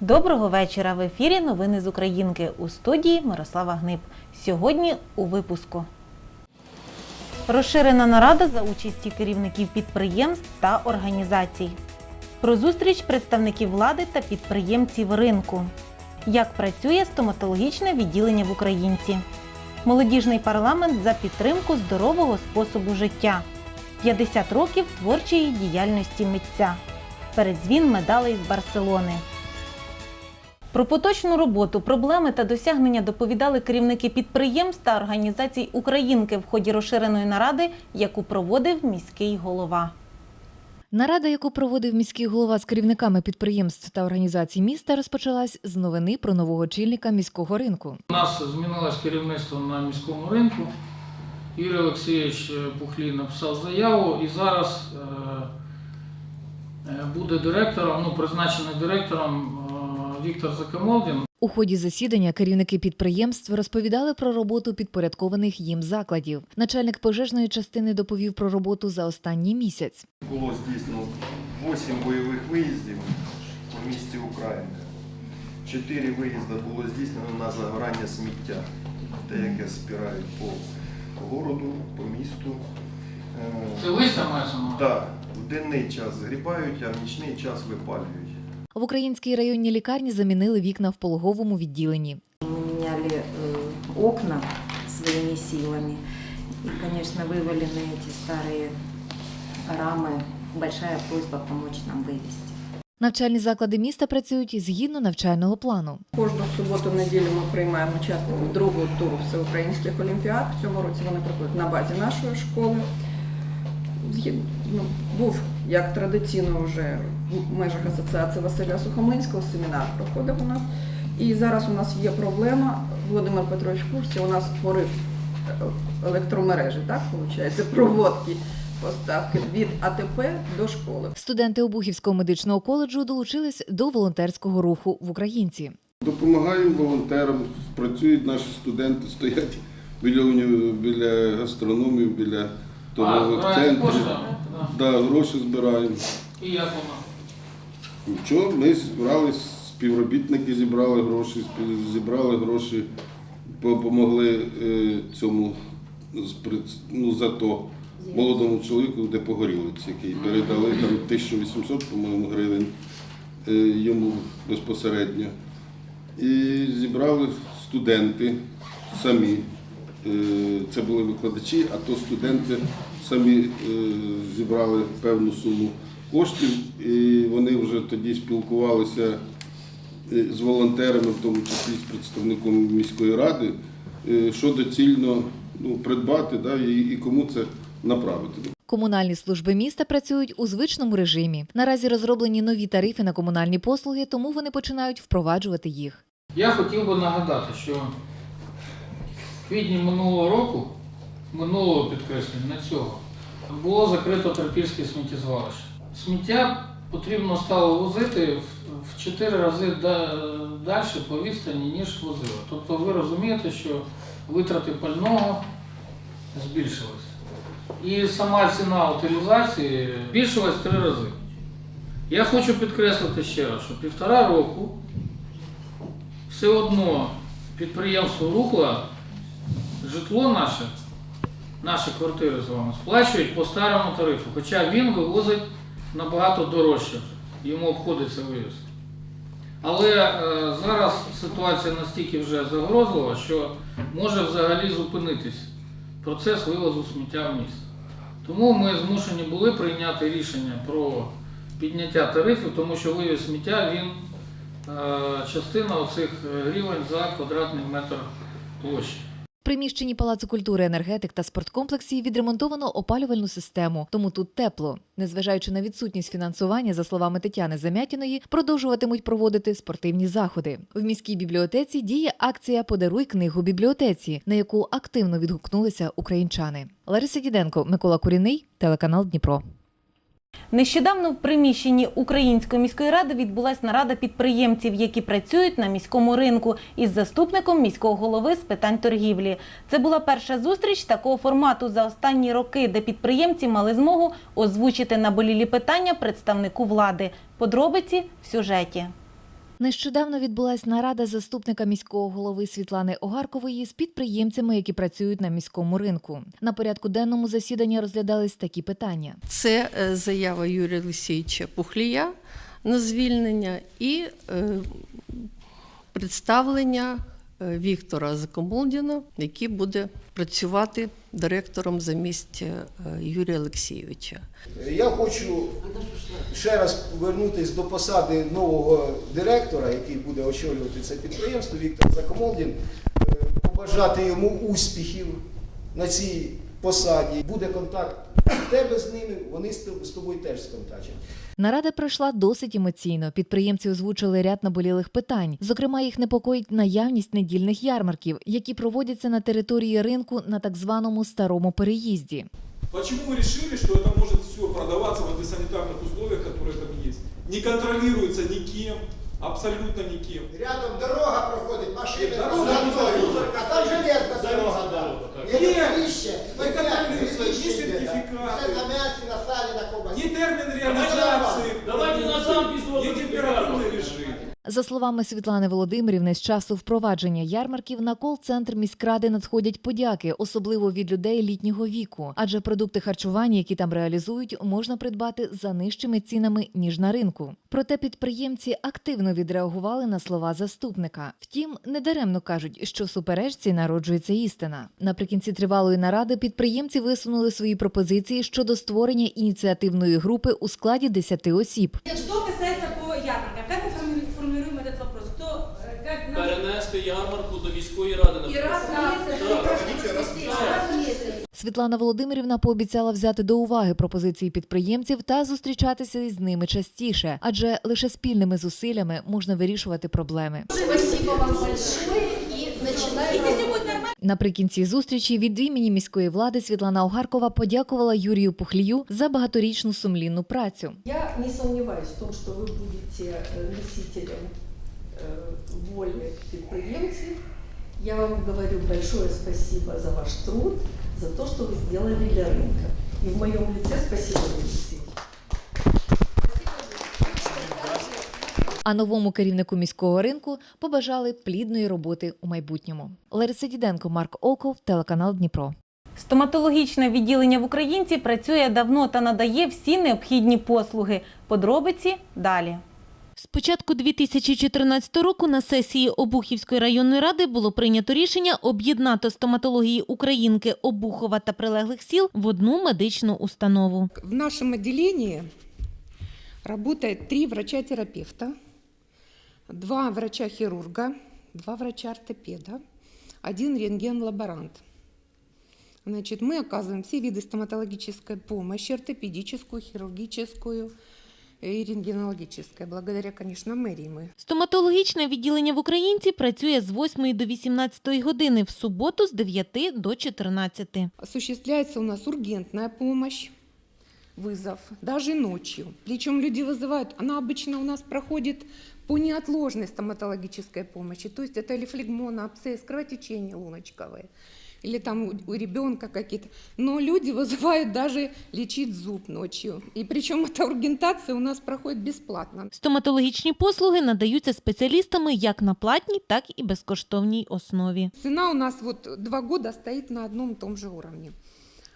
Доброго вечора. В ефірі Новини з Українки у студії Мирослава Гниб. Сьогодні у випуску. Розширена нарада за участі керівників підприємств та організацій. Про зустріч представників влади та підприємців ринку. Як працює стоматологічне відділення в Українці. Молодіжний парламент за підтримку здорового способу життя. 50 років творчої діяльності митця. Передзвін медалей з Барселони. Про поточну роботу, проблеми та досягнення доповідали керівники підприємств та організацій Українки в ході розширеної наради, яку проводив міський голова. Нарада, яку проводив міський голова з керівниками підприємств та організацій міста, розпочалась з новини про нового очільника міського ринку. У нас змінилось керівництво на міському ринку. Юрій Олексійович е, Пухлій написав заяву і зараз е, е, буде директором, ну, призначений директором Віктор Закамолдін. У ході засідання керівники підприємств розповідали про роботу підпорядкованих їм закладів. Начальник пожежної частини доповів про роботу за останній місяць. Було здійснено 8 бойових виїздів по місті Українка. 4 виїзди було здійснено на загорання сміття, те, яке спирають по городу, по місту. Це листя мається на увазі? Так, в денний час згрібають, а в нічний час випалюють. В українській районній лікарні замінили вікна в пологовому відділенні. Мы меняли э, окна своими силами. И, конечно, вывалены эти старые рамы. Большая просьба помочь нам вывести. Навчальні заклади міста працюють згідно навчального плану. Кожну суботу-неділю ми приймаємо учасників другого туру всеукраїнських олімпіад. В цьому році вони проходять на базі нашої школи. Згід- ну, був як традиційно вже в межах асоціації Василя Сухомлинського семінар проходив у нас. І зараз у нас є проблема. Володимир Петрович в курсі, у нас порив е, електромережі, так виходить, проводки поставки від АТП до школи. Студенти Обухівського медичного коледжу долучились до волонтерського руху в Українці. Допомагаємо волонтерам, працюють наші студенти, стоять біля, уні- біля гастрономів, біля торгових центрів. Да. Гроші збираємо. І як воно? Нічого, ми зібрали, співробітники зібрали гроші, зібрали гроші, допомогли е, цьому ну, зато молодому чоловіку, де погорілиць, який передали там 1800, по-моєму, гривень е, йому безпосередньо. І зібрали студенти самі. Е, Це були викладачі, а то студенти самі зібрали певну суму коштів, і вони вже тоді спілкувалися е, з волонтерами, в тому числі з представником міської ради, е, що доцільно ну, придбати да, і, і кому це направити. Комунальні служби міста працюють у звичному режимі. Наразі розроблені нові тарифи на комунальні послуги, тому вони починають впроваджувати їх. Я хотів би нагадати, що в квітні минулого року, минулого підкреслюю, не цього, було закрито Трипільське сміттєзвалище. Сміття потрібно стало возити в- в 4 рази далі по відстані, ніж возили. Тобто ви розумієте, що витрати пального збільшились. І сама ціна утилізації збільшилась в три рази. Я хочу підкреслити ще раз, що півтора року все одно підприємство Рукла житло наше, наші квартири з вами сплачують по старому тарифу, хоча він вивозить набагато дорожче, йому обходиться вивіз. Але е, зараз ситуація настільки вже загрозлива, що може взагалі зупинитись процес вивозу сміття в місто. Тому ми змушені були прийняти рішення про підняття тарифів, тому що вивіз сміття він е, частина оцих гривень за квадратний метр площі. Приміщенні Палацу культури, енергетик та спорткомплексі відремонтовано опалювальну систему, тому тут тепло. Незважаючи на відсутність фінансування, за словами Тетяни Замятіної, продовжуватимуть проводити спортивні заходи. В міській бібліотеці діє акція Подаруй книгу бібліотеці, на яку активно відгукнулися українчани. Лариса Діденко, Микола Куріний, телеканал Дніпро. Нещодавно в приміщенні Української міської ради відбулася нарада підприємців, які працюють на міському ринку, із заступником міського голови з питань торгівлі. Це була перша зустріч такого формату за останні роки, де підприємці мали змогу озвучити наболілі питання представнику влади. Подробиці в сюжеті. Нещодавно відбулась нарада заступника міського голови Світлани Огаркової з підприємцями, які працюють на міському ринку. На порядку денному засідання розглядались такі питання. Це е, заява Юрія Олексійовича Пухлія на звільнення і е, представлення е, Віктора Закомолдіна, який буде працювати директором замість Юрія Олексійовича. Я хочу ще раз повернутися до посади нового директора, який буде очолювати це підприємство, Віктор Закомолдін, Е, побажати йому успіхів на цій посаді. Буде контакт тебе з ними, вони з тобою теж сконтачать. Нарада пройшла досить емоційно. Підприємці озвучили ряд наболілих питань. Зокрема, їх непокоїть наявність недільних ярмарків, які проводяться на території ринку на так званому старому переїзді. Почему вы решили, что это может все продаваться в антисанитарных условиях, которые там есть? Не контролируется никем, абсолютно никем. Рядом дорога проходить, машини Дорога за не мною. дорога. а там железна дорога. да. Ні, Є таблище, не стоять, контролюється, таблище є йде, да. За словами Світлани Володимирівни, з часу впровадження ярмарків на кол-центр міськради надходять подяки, особливо від людей літнього віку, адже продукти харчування, які там реалізують, можна придбати за нижчими цінами ніж на ринку. Проте підприємці активно відреагували на слова заступника. Втім, недаремно кажуть, що суперечці народжується істина. Наприкінці тривалої наради підприємці висунули свої пропозиції щодо створення ініціативної групи у складі 10 осіб. Что касается нам... Перенести ярмарку до міської ради на И раз в месяц, Так. и каждый раз в месяц. Світлана Володимирівна пообіцяла взяти до уваги пропозиції підприємців та зустрічатися із ними частіше, адже лише спільними зусиллями можна вирішувати проблеми. Спасибо вам большое и начинаем. Если будет нормально, Наприкінці зустрічі від імені міської влади Світлана Огаркова подякувала Юрію Пухлію за багаторічну сумлінну працю. Я не сомневаюсь в том, что вы будете э, носителем э, воли підприємців. Я вам говорю большое спасибо за ваш труд, за то, что вы сделали для рынка. И в моем лице спасибо, Юрий Алексеевич. А новому керівнику міського ринку побажали плідної роботи у майбутньому. Лариса Діденко, Марк Оков, телеканал Дніпро. Стоматологічне відділення в Українці працює давно та надає всі необхідні послуги. Подробиці далі. З початку 2014 року на сесії Обухівської районної ради було прийнято рішення об'єднати стоматології Українки, Обухова та прилеглих сіл в одну медичну установу. В нашем отделении работает три врача-терапевта, два врача-хирурга, два врача-ортопеда, один рентген-лаборант. Значит, мы оказываем все виды стоматологической помощи, ортопедическую, хирургическую и рентгенологическую. Благодаря, конечно, мэрии мы Стоматологічне відділення в Українці працює з 8 до 18 години, в суботу з 9 до 14. Осуществляется у нас ургентная помощь, вызов, даже ночью. Причем люди вызывают, она обычно у нас проходит по неотложной стоматологической помощи. То есть это или флегмона, абсцесс, кровотечение луночковое, или там у, у ребенка какие-то. Но люди вызывают даже лечить зуб ночью. И причем эта ургентация у нас проходит бесплатно. Стоматологічні послуги надаються спеціалістами як на платній, так і безкоштовній основі. Цена у нас вот два года стоит на одном и том же уровне.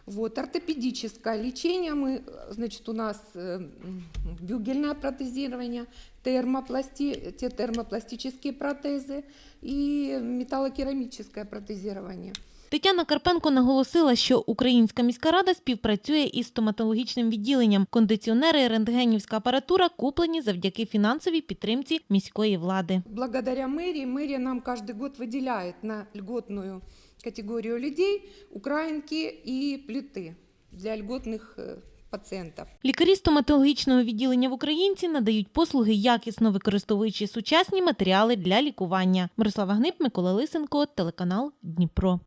Вот, ортопедическое лечение, мы, э, значит, у нас э, м, бюгельное протезирование, термопласти, те термопластические протезы и металлокерамическое протезирование. Тетяна Карпенко наголосила, що Українська міська рада співпрацює із стоматологічним відділенням. Кондиціонери і рентгенівська апаратура куплені завдяки фінансовій підтримці міської влади. Благодаря мэрии, мэрия нам каждый год выделяет на льготную категорию людей украинки и плиты для льготных э, пациентов. Лікарі стоматологічного відділення в Українці надають послуги, якісно використовуючи сучасні матеріали для лікування. Мирослава Гнип, Микола Лисенко, телеканал Дніпро.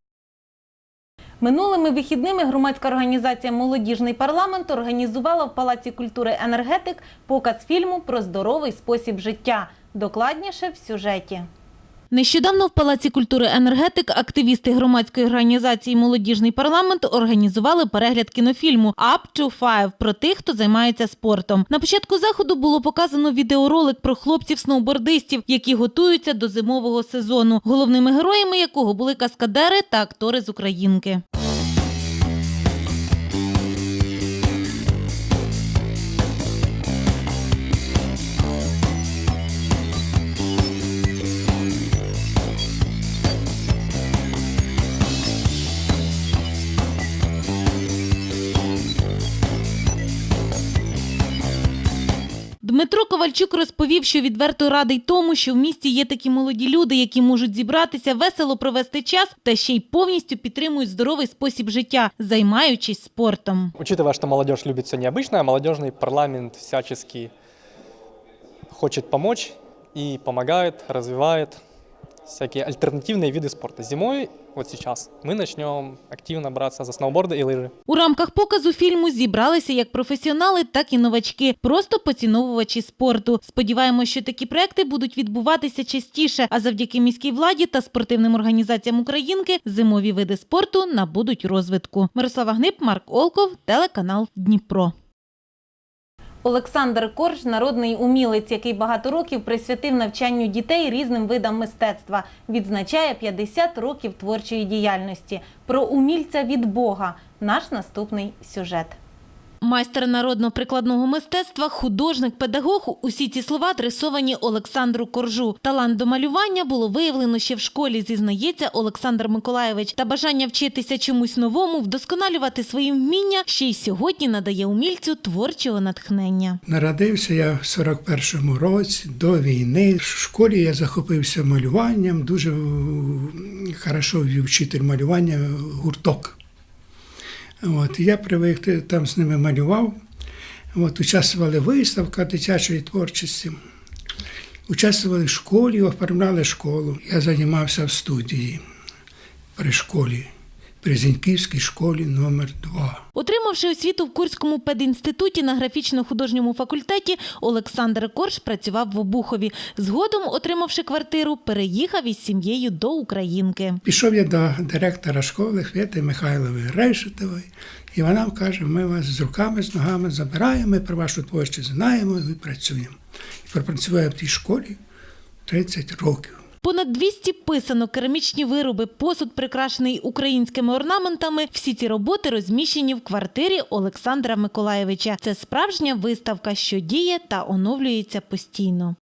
Минулими вихідними громадська організація Молодіжний парламент організувала в Палаці культури енергетик показ фільму про здоровий спосіб життя. Докладніше в сюжеті. Нещодавно в Палаці культури енергетик активісти громадської організації Молодіжний парламент організували перегляд кінофільму «Up to Five» про тих, хто займається спортом. На початку заходу було показано відеоролик про хлопців-сноубордистів, які готуються до зимового сезону, головними героями якого були каскадери та актори з Українки. Дмитро Ковальчук розповів, що відверто радий тому, що в місті є такі молоді люди, які можуть зібратися, весело провести час та ще й повністю підтримують здоровий спосіб життя, займаючись спортом. Учитывая, что молодежь любит все необычное, молодежный парламент всячески хочет помочь и помогает, развивает всякие альтернативные виды спорта. Зимой, вот сейчас, мы начнем активно браться за сноуборды и лыжи. У рамках показу фільму зібралися як професіонали, так і новачки, просто поціновувачі спорту. Сподіваємося, що такі проекти будуть відбуватися частіше, а завдяки міській владі та спортивним організаціям Українки зимові види спорту набудуть розвитку. Мирослава Гнип, Марк Олков, телеканал Дніпро. Олександр Корж народний умілець, який багато років присвятив навчанню дітей різним видам мистецтва. Відзначає 50 років творчої діяльності. Про умільця від Бога. Наш наступний сюжет. Майстер народно-прикладного мистецтва, художник, педагог – усі ці слова адресовані Олександру Коржу. Талант до малювання було виявлено ще в школі, зізнається Олександр Миколаєвич. Та бажання вчитися чомусь новому, вдосконалювати свої вміння ще й сьогодні надає умільцю творчого натхнення. Народився я в 41-му році до війни. В школі я захопився малюванням, дуже хорошо вчитель малювання гурток. От, я привик там з ними малював. От, участвували в виставках дитячої творчості. Участвували в школі, оформляли школу. Я займався в студії при школі, при Зіньківській школі номер 2 Отримавши освіту в Курському педінституті на графічно-художньому факультеті, Олександр Корж працював в Обухові. Згодом, отримавши квартиру, переїхав із сім'єю до Українки. Пішов я до директора школи Хвєти Михайлової Решетової, і вона каже: ми вас з руками, з ногами забираємо, ми про вашу творчість знаємо і працюємо. І пропрацював в тій школі 30 років. Понад 200 писанок, керамічні вироби, посуд, прикрашений українськими орнаментами. Всі ці роботи розміщені в квартирі Олександра Миколаєвича. Це справжня виставка, що діє та оновлюється постійно.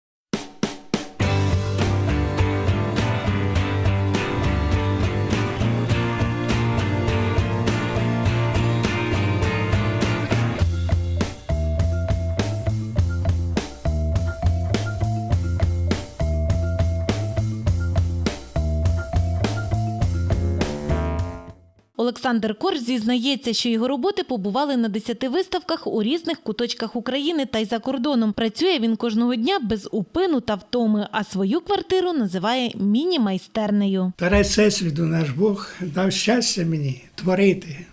Олександр Корж зізнається, що його роботи побували на 10 виставках у різних куточках України та й за кордоном. Працює він кожного дня без упину та втоми, а свою квартиру називає міні-майстернею. Тарець Всесвіту наш Бог дав щастя мені творити,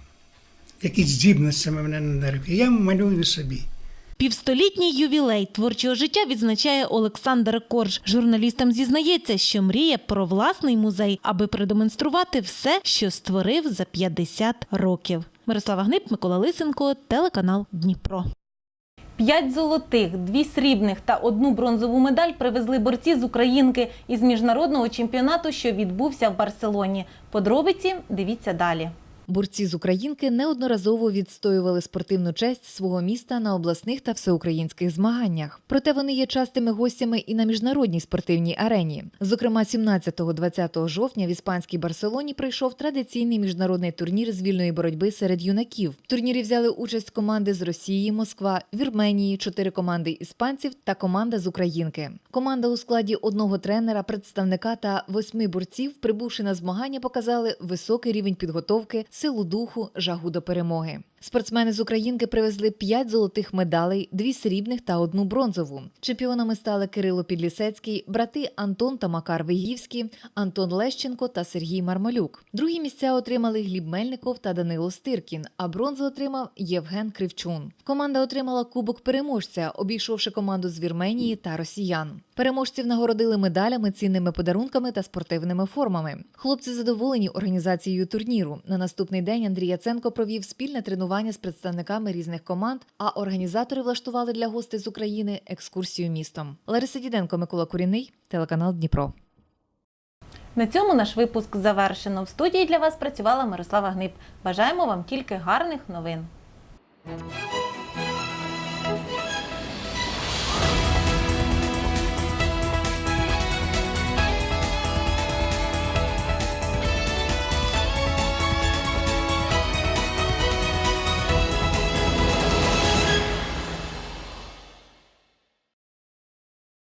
якісь здібності мене на я малюю собі. Півстолітній ювілей творчого життя відзначає Олександр Корж. Журналістам зізнається, що мріє про власний музей, аби продемонструвати все, що створив за 50 років. Мирослава Гнип, Микола Лисенко, телеканал Дніпро. П'ять золотих, дві срібних та одну бронзову медаль привезли борці з Українки із міжнародного чемпіонату, що відбувся в Барселоні. Подробиці дивіться далі. Борці з Українки неодноразово відстоювали спортивну честь свого міста на обласних та всеукраїнських змаганнях. Проте вони є частими гостями і на міжнародній спортивній арені. Зокрема, 17-20 жовтня в іспанській Барселоні пройшов традиційний міжнародний турнір з вільної боротьби серед юнаків. В турнірі взяли участь команди з Росії, Москва, Вірменії, чотири команди іспанців та команда з Українки. Команда у складі одного тренера, представника та восьми борців, прибувши на змагання, показали високий рівень підготовки, силу духу, жагу до перемоги. Спортсмени з Українки привезли 5 золотих медалей, 2 срібних та одну бронзову. Чемпіонами стали Кирило Підлісецький, брати Антон та Макар Вигівські, Антон Лещенко та Сергій Мармалюк. Другі місця отримали Гліб Мельников та Данило Стиркін, а бронзу отримав Євген Кривчун. Команда отримала кубок переможця, обійшовши команду з Вірменії та росіян. Переможців нагородили медалями, цінними подарунками та спортивними формами. Хлопці задоволені організацією турніру. На наступний день Андрій Яценко провів спільне тренування з представниками різних команд, а організатори влаштували для гостей з України екскурсію містом. Лариса Діденко, Микола Куріний, телеканал Дніпро. На цьому наш випуск завершено. В студії для вас працювала Мирослава Гниб. Бажаємо вам тільки гарних новин.